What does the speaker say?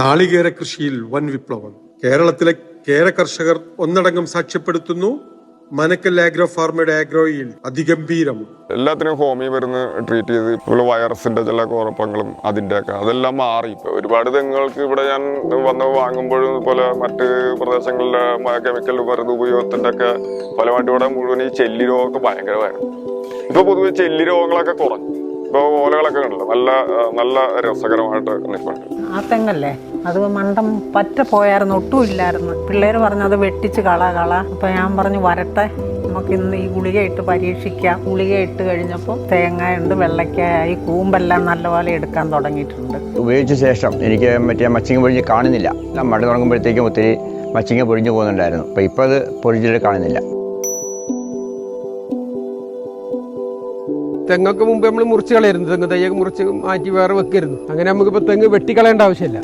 നാളികേര കൃഷിയിൽ വൻ വിപ്ലവം. കേരളത്തിലെ കേര കർഷകർ ഒന്നടങ്കം സാക്ഷ്യപ്പെടുത്തുന്നു. മനക്കൽ ആഗ്രോ ഫാർമയുടെ ആഗ്രോയിൽ അതിഗംഭീരം എല്ലാത്തിനും ഹോമിയോ മരുന്ന് ട്രീറ്റ് ചെയ്ത് ഇപ്പോൾ വൈറസിന്റെ ചില കുഴപ്പങ്ങളും അതിന്റെയൊക്കെ അതെല്ലാം മാറി. ഒരുപാട് തെങ്ങുകൾക്ക് ഇവിടെ ഞാൻ വന്ന് വാങ്ങുമ്പോഴും പോലെ മറ്റ് പ്രദേശങ്ങളിലെ കെമിക്കൽ മരുന്ന് ഉപയോഗത്തിന്റെ ഒക്കെ ഫലമായിട്ട് ഇവിടെ മുഴുവൻ ഈ ചെല്ലി രോഗമൊക്കെ ഭയങ്കരമായിരുന്നു. ഇപ്പൊ പൊതുവെ ചെല്ലി രോഗങ്ങളൊക്കെ കുറഞ്ഞു. ഇപ്പൊ ഓലകളൊക്കെ ഉണ്ടല്ലോ നല്ല നല്ല രസകരമായിട്ട് നിൽപ്പുണ്ട്. ആ തെങ്ങല്ലേ? അത് മണ്ടം പറ്റ പോയായിരുന്നു ഒട്ടും ഇല്ലായിരുന്നു. പിള്ളേർ പറഞ്ഞു അത് വെട്ടിച്ച് കള കള. അപ്പോൾ ഞാൻ പറഞ്ഞു വരട്ടെ നമുക്ക് ഇന്ന് ഈ ഗുളിക ഇട്ട് പരീക്ഷിക്കാം. ഗുളിക ഇട്ട് കഴിഞ്ഞപ്പോൾ തേങ്ങയുണ്ട് വെള്ളയ്ക്കായി കൂമ്പെല്ലാം നല്ലപോലെ എടുക്കാൻ തുടങ്ങിയിട്ടുണ്ട്. ഉപയോഗിച്ച ശേഷം എനിക്ക് മറ്റേ മച്ചിങ്ങ പൊഴിഞ്ഞ് കാണുന്നില്ല. മഴ തുടങ്ങുമ്പോഴത്തേക്കും ഒത്തിരി മച്ചിങ്ങ പൊഴിഞ്ഞു പോകുന്നുണ്ടായിരുന്നു. അപ്പോൾ ഇപ്പോൾ അത് പൊഴിഞ്ഞിട്ട് കാണുന്നില്ല. തെങ്ങൊക്കെ മുമ്പ് നമ്മൾ മുറിച്ച് കളയായിരുന്നു. തെങ്ങ് തയ്യൊക്കെ മുറിച്ച് മാറ്റി വേറെ വെക്കരുന്നു അങ്ങനെ നമുക്കിപ്പോൾ തെങ്ങ് വെട്ടിക്കളയേണ്ട ആവശ്യമില്ല.